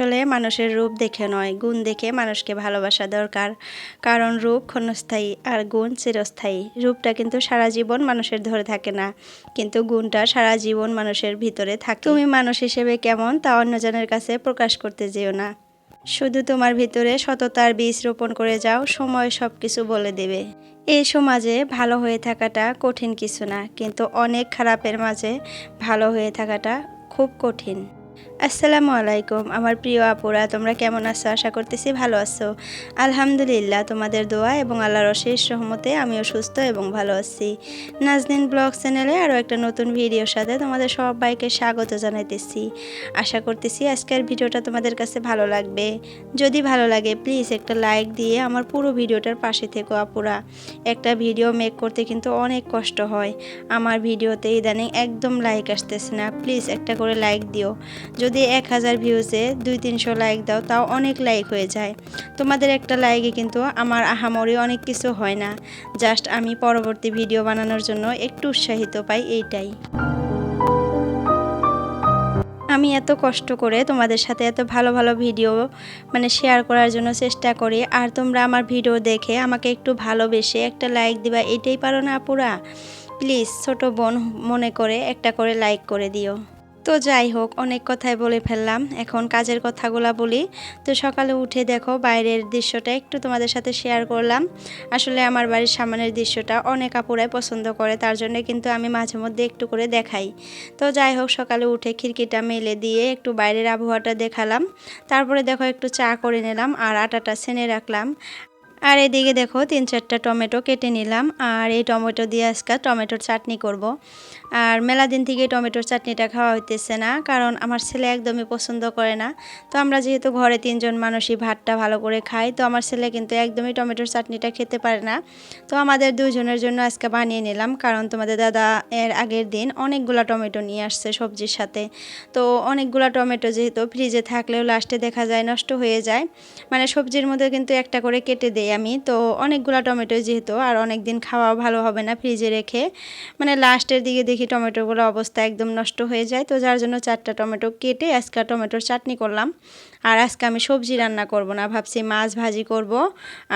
আসলে মানুষের রূপ দেখে নয়, গুণ দেখে মানুষকে ভালোবাসা দরকার। কারণ রূপ ক্ষণস্থায়ী আর গুণ চিরস্থায়ী। রূপটা কিন্তু সারা জীবন মানুষের ধরে থাকে না, কিন্তু গুণটা সারা জীবন মানুষের ভিতরে থাকে। তুমি মানুষ হিসেবে কেমন তা অন্যজনের কাছে প্রকাশ করতে যেও না। শুধু তোমার ভিতরে সততার বীজ রোপণ করে যাও, সময় সব কিছু বলে দেবে। এই সমাজে ভালো হয়ে থাকাটা কঠিন কিছু না, কিন্তু অনেক খারাপের মাঝে ভালো হয়ে থাকাটা খুব কঠিন। আসসালামু আলাইকুম, আমার প্রিয় আপুরা, তোমরা কেমন আছো? আশা করতেছি ভালো আছো। আলহামদুলিল্লাহ, তোমাদের দোয়া এবং আল্লাহর অশেষ সহমতে আমিও সুস্থ এবং ভালো আছি। নাজনিন ব্লগ চ্যানেলে আরও একটা নতুন ভিডিওর সাথে তোমাদের সবাইকে স্বাগত জানাইতেছি। আশা করতেছি আজকের ভিডিওটা তোমাদের কাছে ভালো লাগবে। যদি ভালো লাগে প্লিজ একটা লাইক দিয়ে আমার পুরো ভিডিওটার পাশে থেকো আপুরা। একটা ভিডিও মেক করতে কিন্তু অনেক কষ্ট হয়। আমার ভিডিওতে ইদানিং একদম লাইক আসতেছে না। প্লিজ একটা করে লাইক দিও। যদি এক হাজার ভিউজে দুই, তিনশো লাইক দাও, তাও অনেক লাইক হয়ে যায়। তোমাদের একটা লাইকে কিন্তু আমার আহামরি অনেক কিছু হয় না। জাস্ট আমি পরবর্তী ভিডিও বানানোর জন্য একটু উৎসাহিত পাই এইটাই। আমি এত কষ্ট করে তোমাদের সাথে এত ভালো ভালো ভিডিও মানে শেয়ার করার জন্য চেষ্টা করি। আর তোমরা আমার ভিডিও দেখে আমাকে একটু ভালোবেসে একটা লাইক দিবা, এটাই পারো না পুরা প্লিজ ছোট বোন মনে করে একটা করে লাইক করে দিও। তো যাই হোক, অনেক কথাই বলে ফেললাম। এখন কাজের কথাগুলো বলি। তো সকালে উঠে দেখো, বাইরের দৃশ্যটা একটু তোমাদের সাথে শেয়ার করলাম। আসলে আমার বাড়ির সামনের দৃশ্যটা অনেক আপুরাই পছন্দ করে, তার জন্য কিন্তু আমি মাঝে মধ্যে একটু করে দেখাই। তো যাই হোক, সকালে উঠে খিড়কিটা মেলে দিয়ে একটু বাইরের আবহাওয়াটা দেখালাম। তারপরে দেখো, একটু চা করে নিলাম আর আটাটা ছেনে রাখলাম। আর এদিকে দেখো, তিন চারটা টমেটো কেটে নিলাম। আর এই টমেটো দিয়ে আজকে টমেটোর চাটনি করব। আর মেলা দিন থেকে টমেটোর চাটনিটা খাওয়া হইতেছে না, কারণ আমার ছেলে একদমই পছন্দ করে না। তো আমরা যেহেতু ঘরে তিনজন মানুষই, ভাতটা ভালো করে খাই, তো আমার ছেলে কিন্তু একদমই টমেটোর চাটনিটা খেতে পারে না। তো আমাদের দুজনের জন্য আজকে বানিয়ে নিলাম, কারণ তোমাদের দাদা এর আগের দিন অনেকগুলো টমেটো নিয়ে আসছে সবজির সাথে। তো অনেকগুলো টমেটো যেহেতু ফ্রিজে থাকলেও লাস্টে দেখা যায় নষ্ট হয়ে যায়। মানে সবজির মধ্যে কিন্তু একটা করে কেটে দেয়। আমি। তো অনেকগুলো টমেটো যেহেতু, আর অনেক দিন খাওয়া ভালো হবে না ফ্রিজে রেখে। মানে লাস্টের দিকে দেখি টমেটোগুলো অবস্থা একদম নষ্ট হয়ে যায়। তো যার জন্য চারটা টমেটো কেটে আজকে টমেটোর চাটনি করলাম। আর আজকে আমি সবজি রান্না করব না, ভাবছি মাছ ভাজি করব,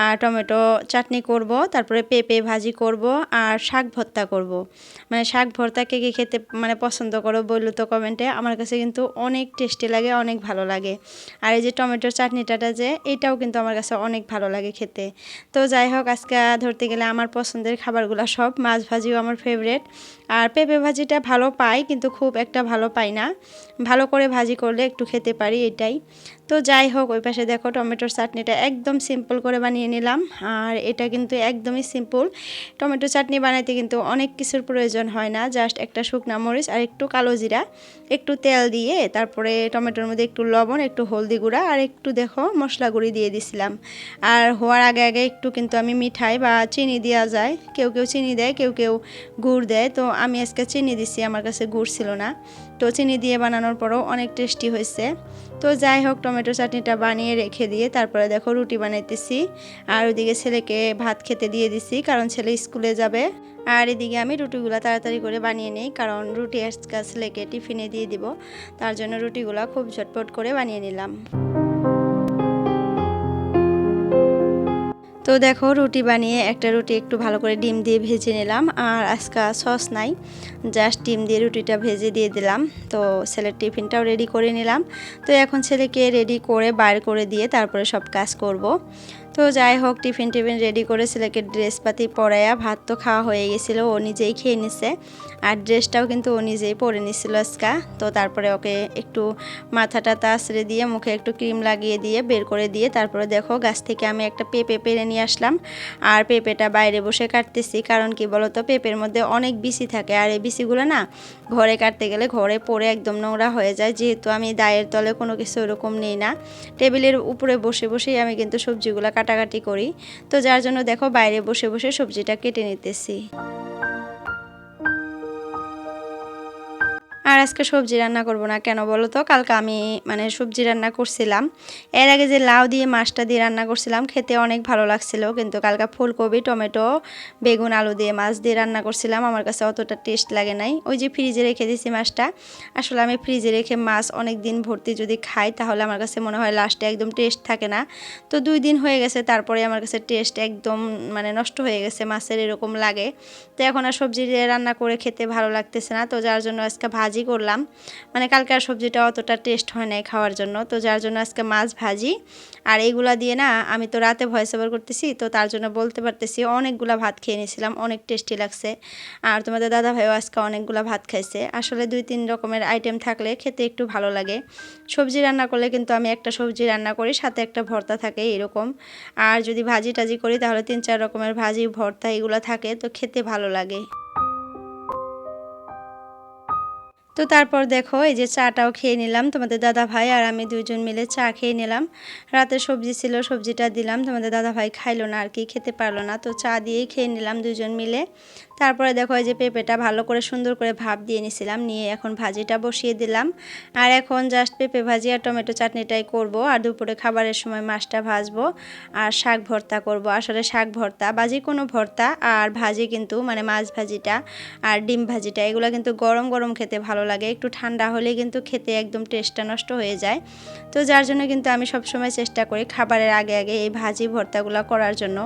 আর টমেটো চাটনি করব, তারপরে পেঁপে ভাজি করব, আর শাক ভর্তা করব। মানে শাক ভর্তা কে কে খেতে মানে পছন্দ করো বলল তো কমেন্টে, আমার কাছে কিন্তু অনেক টেস্টি লাগে, অনেক ভালো লাগে। আর এই যে টমেটোর চাটনিটাটা যে, এটাও কিন্তু আমার কাছে অনেক ভালো লাগে খেতে। তো যাই হোক, আজকে ধরতে গেলে আমার পছন্দের খাবারগুলো সব, মাছ ভাজিও আমার ফেভারেট আর পেঁপে ভাজিটা ভালো পাই, কিন্তু খুব একটা ভালো পাই না। ভালো করে ভাজি করলে একটু খেতে পারি এটাই। তো যাই হোক, ওই পাশে দেখো টমেটোর চাটনিটা একদম সিম্পল করে বানিয়ে নিলাম। আর এটা কিন্তু একদমই সিম্পল টমেটো চাটনি বানাইতে কিন্তু অনেক কিছুর প্রয়োজন হয় না। জাস্ট একটা শুকনা মরিচ আর একটু কালো জিরা, একটু তেল দিয়ে তারপরে টমেটোর মধ্যে একটু লবণ, একটু হলদি গুঁড়া আর একটু দেখো মশলা গুঁড়ি দিয়ে দিছিলাম। আর হওয়ার আগে আগে একটু কিন্তু আমি মিঠাই বা চিনি দেওয়া যায়। কেউ কেউ চিনি দেয়, কেউ কেউ গুড় দেয়। তো আমি আজকে চিনি দিছি, আমার কাছে গুড় ছিল না। তো চিনি দিয়ে বানানোর পরও অনেক টেস্টি হয়েছে। তো যাই হোক টমেটো চাটনিটা বানিয়ে রেখে দিয়ে তারপরে দেখো রুটি বানাইতেছি। আর ওদিকে ছেলেকে ভাত খেতে দিয়ে দিছি, কারণ ছেলে স্কুলে যাবে। আর এদিকে আমি রুটিগুলো তাড়াতাড়ি করে বানিয়ে নিই, কারণ রুটি আজকাল ছেলেকে টিফিনে দিয়ে দিব। তার জন্য রুটিগুলো খুব ঝটপট করে বানিয়ে নিলাম। তো দেখো, রুটি বানিয়ে একটা রুটি একটু ভালো করে ডিম দিয়ে ভেজে নিলাম, আর আজকে সস নাই জাস্ট ডিম দিয়ে রুটিটা ভেজে দিয়ে দিলাম। তো ছেলের টিফিনটাও রেডি করে নিলাম। তো এখন ছেলেকে রেডি করে বাইর করে দিয়ে তারপরে সব কাজ করব। তো যাই হোক, টিফিন টিফিন রেডি করে ছেলেকে ড্রেস পাতি পরাইয়া ভাত তো খাওয়া হয়ে গেছিল, ও নিজেই খেয়ে নিছে। আর ড্রেসটাও কিন্তু ও নিজেই পরে নিছিল আজকা। তো তারপরে ওকে একটু মাথাটা তাসরে দিয়ে, মুখে একটু ক্রিম লাগিয়ে দিয়ে বের করে দিয়ে তারপরে দেখো গাছ থেকে আমি একটা পেঁপে পেরে নিয়ে আসলাম। আর পেঁপেটা বাইরে বসে কাটতেছি, কারণ কি বলতো, পেঁপের মধ্যে অনেক বিসি থাকে। আর এই বিসিগুলো না ঘরে কাটতে গেলে ঘরে পরে একদম নোংরা হয়ে যায়। যেহেতু আমি দায়ের তলে কোনো কিছু ওরকম নেই না, টেবিলের উপরে বসে বসেই আমি কিন্তু সবজিগুলো কাটাকাটি করি। তো যার জন্য দেখো বাইরে বসে বসে সবজিটা কেটে নিতেছি। আর আজকে সবজি রান্না করব না কেন বলো তো? কালকে আমি মানে সবজি রান্না করছিলাম। এর আগে যে লাউ দিয়ে, মাছটা দিয়ে রান্না করছিলাম, খেতে অনেক ভালো লাগছিল। কিন্তু কালকে ফুলকপি, টমেটো, বেগুন, আলু দিয়ে মাছ দিয়ে রান্না করছিলাম। আমার কাছে অতটা টেস্ট লাগে নাই। ওই যে ফ্রিজে রেখে দিয়েছি মাছটা। আসলে আমি ফ্রিজে রেখে মাছ অনেক দিন ভর্তি যদি খাই, তাহলে আমার কাছে মনে হয় লাস্টে একদম টেস্ট থাকে না। তো দুই দিন হয়ে গেছে, তারপরে আমার কাছে টেস্ট একদম মানে নষ্ট হয়ে গেছে, মাছের এরকম লাগে। তো এখন আর সবজি রান্না করে খেতে ভালো লাগতেছে না। তো যার জন্য আজকে ভাজি করলাম। মানে কালকার সবজিটা অতটা টেস্ট হয় নাই খাওয়ার জন্য। তো যার জন্য আজকে মাছ ভাজি। আর এইগুলা দিয়ে না, আমি তো রাতে ভয়েস ওভার করতেছি, তো তার জন্য বলতে পারতেছি অনেকগুলা ভাত খেয়ে নিয়েছিলাম, অনেক টেস্টি লাগছে। আর তোমাদের দাদা ভাইও আজকে অনেকগুলা ভাত খাইছে। আসলে দুই তিন রকমের আইটেম থাকলে খেতে একটু ভালো লাগে। সবজি রান্না করলে কিন্তু আমি একটা সবজি রান্না করি, সাথে একটা ভর্তা থাকে এরকম। আর যদি ভাজি টাজি করি, তাহলে তিন চার রকমের ভাজি, ভর্তা এগুলো থাকে, তো খেতে ভালো লাগে। তো তারপর দেখো, এই যে চাটাও খেয়ে নিলাম তোমাদের দাদা ভাই আর আমি দুজন মিলে চা খেয়ে নিলাম। রাতে সবজি ছিল, সবজিটা দিলাম, তোমাদের দাদা ভাই খাইলো না আর কি, খেতে পারল না। তো চা দিয়েই খেয়ে নিলাম দুজন মিলে। তারপরে দেখো যে পেঁপেটা ভালো করে সুন্দর করে ভাপ দিয়ে নিছিলাম, নিয়ে এখন ভাজিটা বসিয়ে দিলাম। আর এখন জাস্ট পেঁপে ভাজি আর টমেটো চাটনিটাই করব। আর দুপুরে খাবারের সময় মাছটা ভাজবো আর শাক ভর্তা করব। আসলে শাক ভর্তা বাজি কোনো ভর্তা আর ভাজি কিন্তু মানে মাছ ভাজিটা আর ডিম ভাজিটা, এগুলো কিন্তু গরম গরম খেতে ভালো লাগে। একটু ঠান্ডা হলে কিন্তু খেতে একদম টেস্টটা নষ্ট হয়ে যায়। তো যার জন্য কিন্তু আমি সবসময় চেষ্টা করি খাবারের আগে আগে এই ভাজি ভর্তাগুলো করার জন্য।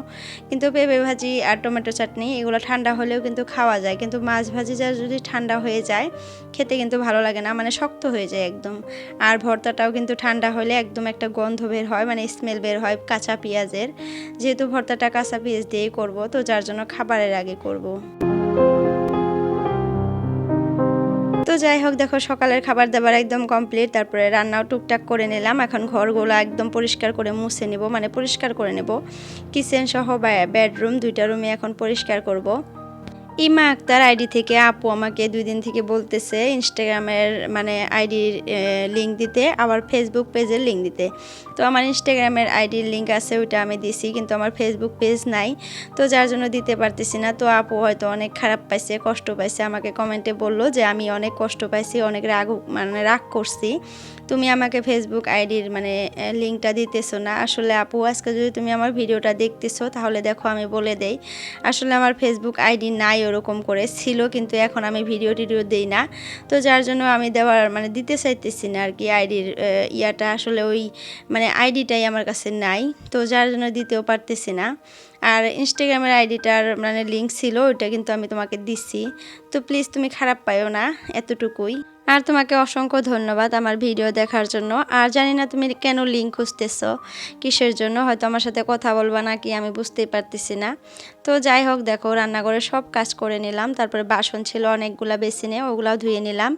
কিন্তু পেঁপে ভাজি আর টমেটো চাটনি এগুলো ঠান্ডা হলেও কিন্তু খাওয়া যায়। কিন্তু মাছ ভাজি যা যদি ঠান্ডা হয়ে যায়, খেতে কিন্তু ভালো লাগে না মানে শক্ত হয়ে যায় একদম। আর ভর্তাটাও কিন্তু ঠান্ডা হলে একদম একটা গন্ধ বের হয় মানে স্মেল বের হয় কাঁচা পেঁয়াজের। যেহেতু ভর্তাটা কাঁচা পেঁয়াজ দিয়েই করব, তো যার জন্য খাবারের আগে করব। তো যাই হোক, দেখো সকালের খাবার দাবার একদম কমপ্লিট তারপরে রান্নাও টুকটাক করে নিলাম। এখন ঘরগুলো একদম পরিষ্কার করে মুছে নেব মানে পরিষ্কার করে নেব। কিচেন সহ বেডরুম দুইটা রুমে এখন পরিষ্কার করব। ইমা আক্তার আইডি থেকে আপু আমাকে দুই দিন থেকে বলতেছে ইনস্টাগ্রামের মানে আইডির লিঙ্ক দিতে, আবার ফেসবুক পেজের লিঙ্ক দিতে। তো আমার ইনস্টাগ্রামের আইডির লিঙ্ক আছে, ওইটা আমি দিছি, কিন্তু আমার ফেসবুক পেজ নাই। তো যার জন্য দিতে পারতেছি না। তো আপু হয়তো অনেক খারাপ পাইছে, কষ্ট পাইছে। আমাকে কমেন্টে বলল যে, আমি অনেক কষ্ট পাইছি, অনেক রাগ মানে রাগ করছি। তুমি আমাকে ফেসবুক আইডির মানে লিঙ্কটা দিতেছো না। আসলে আপু, আজকে যদি তুমি আমার ভিডিওটা দেখতেছো, তাহলে দেখো আমি বলে দেই, আসলে আমার ফেসবুক আইডি নাই ওরকম করে, ছিল কিন্তু এখন আমি ভিডিও টিডিও দিই না। তো যার জন্য আমি দেওয়ার মানে দিতে চাইতেছি না আর কি আইডির ইয়াটা। আসলে ওই মানে আইডিটাই আমার কাছে নাই, তো যার জন্য দিতেও পারতেছি না। আর ইনস্টাগ্রামের আইডিটার মানে লিঙ্ক ছিল, ওইটা কিন্তু আমি তোমাকে দিচ্ছি। তো প্লিজ তুমি খারাপ পাইও না, এতটুকুই। আর তোমাকে অসংখ্য ধন্যবাদ আমার ভিডিও দেখার জন্য। আর জানি না তুমি কেন লিঙ্ক খুঁজতেছ, কিসের জন্য, হয়তো আমার সাথে কথা বলবা না কি আমি বুঝতেই পারতেছি না। তো যাই হোক, দেখো, রান্নাঘরে সব কাজ করে নিলাম। তারপরে বাসন ছিল অনেকগুলা বেসিনে, ওগুলাও ধুয়ে নিলাম।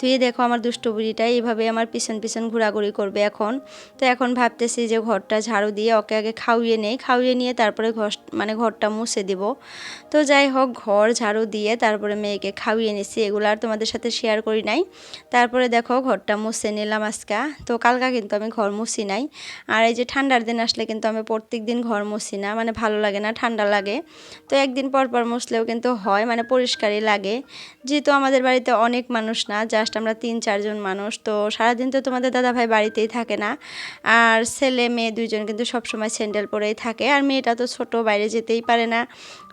ধুয়ে দেখো আমার দুষ্ট বুড়িটা এইভাবে আমার পিছন পিছন ঘোরাঘুরি করবে এখন। তো এখন ভাবতেছি যে ঘরটা ঝাড়ু দিয়ে ওকে আগে খাওয়িয়ে নেই। খাওয়িয়ে নিয়ে তারপরে ঘর মানে ঘরটা মুছে দিব। তো যাই হোক, ঘর ঝাড়ু দিয়ে তারপরে মেয়েকে খাওয়িয়ে নিছি। এগুলো আর তোমাদের সাথে শেয়ার করি নাই। তারপরে দেখো ঘরটা মুছে নিলাম আজকা। তো কালকা কিন্তু আমি ঘর মুছি নাই। আর এই যে ঠান্ডার দিন আসলে কিন্তু আমি প্রত্যেক দিন ঘর মুছি না মানে ভালো লাগে না, ঠান্ডা লাগে। তো একদিন পর পর মুছলেও কিন্তু হয় মানে পরিষ্কারই লাগে। যেহেতু আমাদের বাড়িতে অনেক মানুষ না জাস্ট আমরা তিন চারজন মানুষ, তো সারাদিন তো তোমাদের দাদা ভাই বাড়িতেই থাকে না। আর ছেলে, মেয়ে দুইজন কিন্তু সবসময় স্যান্ডেল পরেই থাকে। আর মেয়েটা তো ছোট, বাইরে যেতেই পারে না।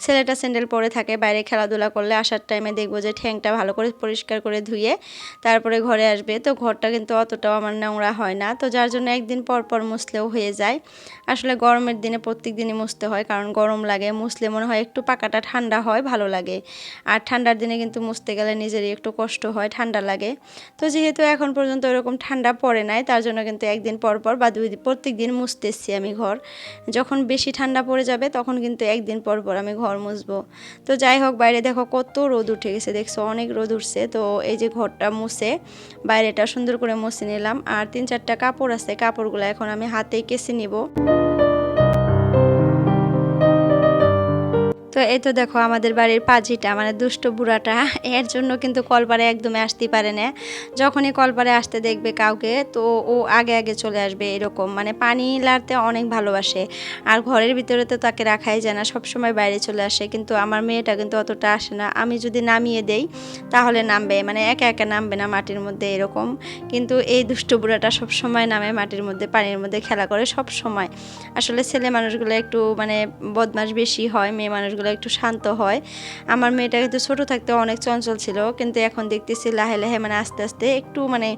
ছেলেটা স্যান্ডেল পরে থাকে, বাইরে খেলাধুলা করলে আসার টাইমে দেখব যে ঠ্যাংটা ভালো করে পরিষ্কার করে ধুয়ে তারপরে ঘরে আসবে। তো ঘরটা কিন্তু অতটাও আমার নোংরা হয় না। তো যার জন্য একদিন পর পর মুছলেও হয়ে যায়। আসলে গরমের দিনে প্রত্যেক দিনই মুছতে হয়, কারণ গরম লাগে। মুছলে মনে হয় একটু পাকাটা ঠান্ডা হয়, ভালো লাগে। আর ঠান্ডার দিনে কিন্তু মুছতে গেলে নিজেরই একটু কষ্ট হয়, ঠান্ডা লাগে। তো যেহেতু এখন পর্যন্ত এরকম ঠান্ডা পড়ে নাই, তার জন্য কিন্তু একদিন পর পর বা দুই প্রত্যেক দিন মুছতেছি আমি ঘর। যখন বেশি ঠান্ডা পড়ে যাবে, তখন কিন্তু একদিন পর পর আমি ঘর মুছবো। তো যাই হোক, বাইরে দেখো কত রোদ উঠে গেছে, দেখছ? অনেক রোদ উঠছে। তো এই যে ঘরটা মুছে, বাইরেটা সুন্দর করে মুছে নিলাম। আর তিন চারটা কাপড় আছে, কাপড়গুলো এখন আমি হাতেই কেসে নিব। তো এই তো দেখো আমাদের বাড়ির পাজিটা মানে দুষ্ট বুড়াটা, এর জন্য কিন্তু কলপারে একদমই আসতে পারে না। যখনই কলপারে আসতে দেখবে কাউকে, তো ও আগে আগে চলে আসবে এরকম মানে পানি লাড়তে অনেক ভালোবাসে। আর ঘরের ভিতরে তো তাকে রাখাই যায় না, সবসময় বাইরে চলে আসে, কিন্তু আমার মেয়েটা কিন্তু অতটা আসে না। আমি যদি নামিয়ে দেই, তাহলে নামবে মানে একা একা নামবে না মাটির মধ্যে এরকম। কিন্তু এই দুষ্ট বুড়াটা সবসময় নামে মাটির মধ্যে, পানির মধ্যে খেলা করে সব সময় আসলে ছেলে মানুষগুলো একটু মানে বদমাস বেশি হয়, মেয়ে মানুষগুলো একটু শান্ত হয়। আমার মেয়েটা কিন্তু ছোটো থাকতে অনেক চঞ্চল ছিল, কিন্তু এখন দেখতেছি লাহে লাহে মানে আস্তে আস্তে একটু মানে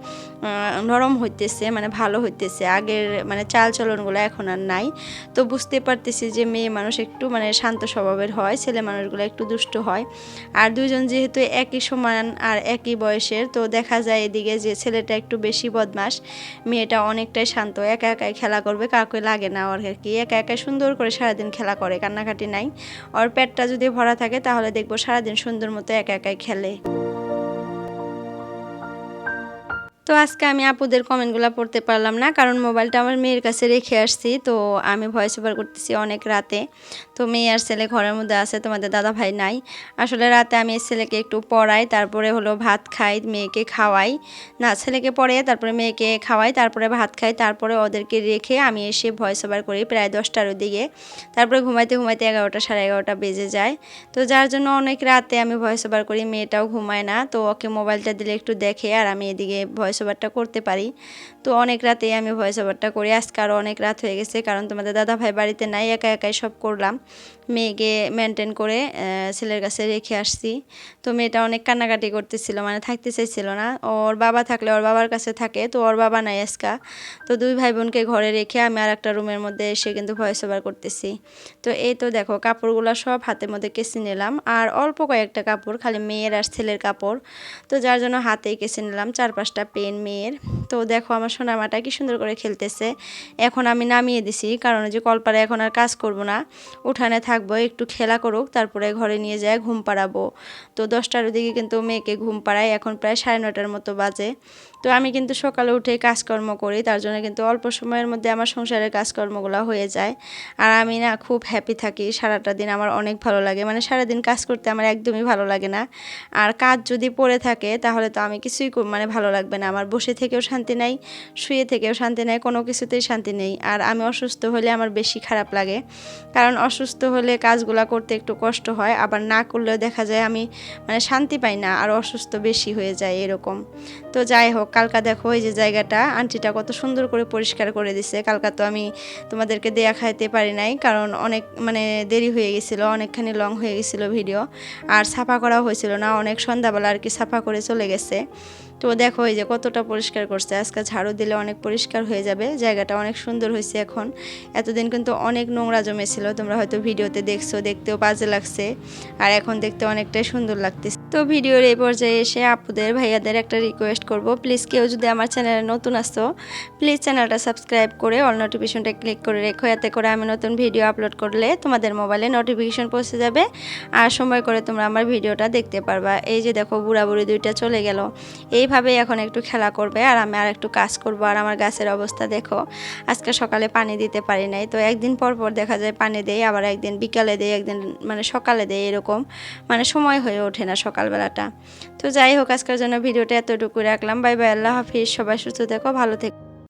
নরম হইতেছে মানে ভালো হইতেছে। আগের মানে চাল চলনগুলো এখন আর নাই। তো বুঝতে পারতেছি যে মেয়ে মানুষ একটু মানে শান্ত স্বভাবের হয়, ছেলে মানুষগুলো একটু দুষ্ট হয়। আর দুজন যেহেতু একই সমান আর একই বয়সের, তো দেখা যায় এদিকে যে ছেলেটা একটু বেশি বদমাস মেয়েটা অনেকটাই শান্ত, একা একাই খেলা করবে, কাউকে লাগে না ওর আর কি। একা একাই সুন্দর করে সারাদিন খেলা করে, কান্নাকাটি নাই। ওর পেটটা যদি ভরা থাকে তাহলে দেখব সারাদিন সুন্দর মতো একা একাই খেলে। তো আজকে আমি আপুদের কমেন্টগুলো পড়তে পারলাম না, কারণ মোবাইলটা আমার মেয়ের কাছে রেখে আসছি। তো আমি ভয়েস ওভার করতেছি অনেক রাতে। তো মেয়ে আর ছেলে ঘরের মধ্যে আছে, তোমাদের দাদা ভাই নাই। আসলে রাতে আমি ছেলেকে একটু পড়াই, তারপরে হলো ভাত খাই, মেয়েকে খাওয়াই। না, ছেলেকে পড়ে তারপরে মেয়েকে খাওয়াই, তারপরে ভাত খাই, তারপরে ওদেরকে রেখে আমি এসে ভয়েস ওভার করি প্রায় দশটার দিকে তারপরে ঘুমাইতে ঘুমাইতে এগারোটা, সাড়ে এগারোটা বেজে যায়। তো যার জন্য অনেক রাতে আমি ভয়েস ওভার করি, মেয়েটাও ঘুমায় না। তো ওকে মোবাইলটা দিলে একটু দেখে আর আমি এদিকে ভয়েস ওভারটা করতে পারি। তো অনেক রাতেই আমি ভয়েস ওভারটা করি। আজকে আরও অনেক রাত হয়ে গেছে, কারণ তোমাদের দাদা ভাই বাড়িতে নাই, একা একাই সব করলাম। মেয়েকে মেনটেন করে ছেলের কাছে রেখে আসছি। তো মেয়েটা অনেক কান্নাকাটি করতেছিল মানে থাকতে চাইছিল না। ওর বাবা থাকলে, ওর বাবার কাছে থাকে, তো ওর বাবা নাই আজকা। তো দুই ভাই বোনকে ঘরে রেখে আমি আর একটা রুমের মধ্যে এসে কিন্তু ভয়েস ওভার করতেছি। তো এই তো দেখো, কাপড়গুলো সব হাতের মধ্যে কেসে নিলাম। আর অল্প কয়েকটা কাপড়, খালি মেয়ের আর ছেলের কাপড়। তো যার জন্য হাতেই কেসে নিলাম, চার পাঁচটা পেন মেয়ের। তো দেখো আমার সোনামাটা কি সুন্দর করে খেলতেছে। এখন আমি নামিয়ে দিছি, কারণ যে কলপারে এখন আর কাজ করব না। উঠানে থাকব, একটু খেলা করুক, তারপরে ঘরে নিয়ে যায় ঘুম পাড়াবো। তো দশটার দিকে কিন্তু মেয়েকে ঘুম পাড়াই, এখন প্রায় সাড়ে নটার মতো বাজে। তো আমি কিন্তু সকালে উঠে কাজকর্ম করি, তার জন্য কিন্তু অল্প সময়ের মধ্যে আমার সংসারের কাজকর্মগুলো হয়ে যায়। আর আমি না খুব হ্যাপি থাকি, সারাটা দিন আমার অনেক ভালো লাগে। মানে সারাদিন কাজ করতে আমার একদমই ভালো লাগে না। আর কাজ যদি পড়ে থাকে, তাহলে তো আমি কিছুই মানে ভালো লাগবে না। আমার বসে থেকেও শান্তি নাই, শুয়ে থেকেও শান্তি নেই, কোনো কিছুতেই শান্তি নেই। আর আমি অসুস্থ হলে আমার বেশি খারাপ লাগে। কারণ অসুস্থ হলে কাজগুলা করতে একটু কষ্ট হয়, আবার না করলেও দেখা যায় আমি মানে শান্তি পাই না, আর অসুস্থ বেশি হয়ে যায় এরকম। তো যাই হোক কালকা দেখো, এই যে জায়গাটা। আন্টিটা কত সুন্দর করে পরিষ্কার করে দিছে। কালকা তো আমি তোমাদেরকে দেয়া খাইতে পারি নাই, কারণ অনেক মানে দেরি হয়ে গেছিল, অনেকখানি লং হয়ে গেছিল ভিডিও আর সাফা করা হয়েছিল না, অনেক সন্ধ্যাবেলা আর কি সাফা করে চলে গেছে। তো দেখো এই যে কতটা পরিষ্কার করছে। আজকে ঝাড়ু দিলে অনেক পরিষ্কার হয়ে যাবে। জায়গাটা অনেক সুন্দর হয়েছে এখন। এতদিন কিন্তু অনেক নোংরা জমেছিল। তোমরা হয়তো ভিডিওতে দেখছ, দেখতেও বাজে লাগছে। আর এখন দেখতে অনেকটাই সুন্দর লাগতেছে। তো ভিডিওর এই পর্যায়ে এসে আপুদের, ভাইয়াদের একটা রিকোয়েস্ট করব। প্লিজ কেউ যদি আমার চ্যানেলে নতুন আসতো প্লিজ চ্যানেলটা সাবস্ক্রাইব করে অল নোটিফিকেশনটা ক্লিক করে রেখো। এতে করে আমি নতুন ভিডিও আপলোড করলে তোমাদের মোবাইলে নোটিফিকেশন পৌঁছে যাবে। আর সময় করে তোমরা আমার ভিডিওটা দেখতে পারবা। এই যে দেখো বুড়া বুড়ি দুইটা চলে গেল। এইভাবেই এখন একটু খেলা করবে আর আমি আর একটু কাজ করব। আর আমার গাছের অবস্থা দেখো, আজকে সকালে পানি দিতে পারি নাই। তো একদিন পর পর দেখা যায় পানি দেই, আবার একদিন বিকালে দেই, একদিন মানে সকালে দেই এরকম। মানে সময় হয়ে ওঠে না সকালবেলাটা। তো যাই হোক, আজকের জন্য ভিডিওটা এতটুকু রাখলাম। বাই বাই, আল্লাহ হাফিজ। সবাই সুস্থ থেকো, ভালো থেকো।